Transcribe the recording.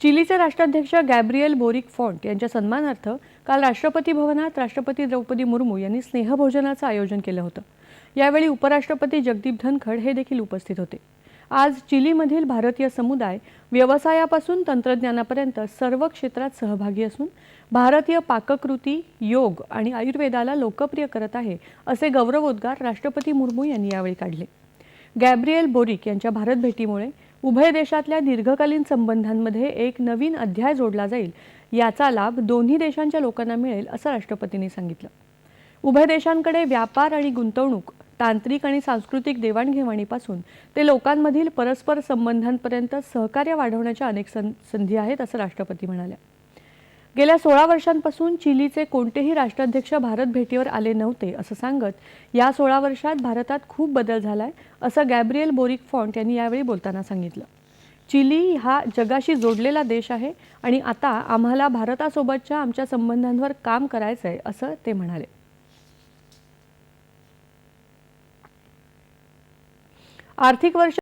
चिलीचे राष्ट्राध्यक्ष Gabriel boric font यांच्या सन्मानार्थ काल राष्ट्रपती भवनात राष्ट्रपती द्रौपदी मुर्मू यांनी स्नेहभोजनाचं आयोजन केलं होतं. यावेळी उपराष्ट्रपती जगदीप धनखड हे देखील उपस्थित होते. आज चिलीमधील भारतीय समुदाय व्यवसायापासून तंत्रज्ञानापर्यंत सर्व क्षेत्रात सहभागी असून भारतीय पाककृती योग आणि आयुर्वेदाला लोकप्रिय करत आहे असे गौरवोद्गार राष्ट्रपती मुर्मू यांनी यावेळी काढले. गॅब्रिएल बोरिक यांच्या भारत भेटीमुळे उभय देशातल्या दीर्घकालीन संबंधांमध्ये एक नवीन अध्याय जोडला जाईल. याचा लाभ दोन्ही देशांच्या लोकांना मिळेल असं राष्ट्रपतींनी सांगितलं. उभय देशांकडे व्यापार आणि गुंतवणूक तांत्रिक आणि सांस्कृतिक देवाणघेवाणीपासून ते लोकांमधील परस्पर संबंधांपर्यंत सहकार्य वाढवण्याच्या अनेक सं संधी आहेत असं राष्ट्रपती म्हणाल्या. गेल्या सोळा वर्षांपासून चिलीचे कोणतेही राष्ट्राध्यक्ष भारत भेटीवर आले नव्हते असं सांगत या सोळा वर्षात भारतात खूप बदल झालाय असं गॅब्रिएल बोरिक फॉन्ट यांनी यावेळी बोलताना सांगितलं. चिली हा जगाशी जोडलेला देश आहे आणि आता आम्हाला भारतासोबतच्या आमच्या संबंधांवर काम करायचं आहे असं ते म्हणाले. आर्थिक वर्ष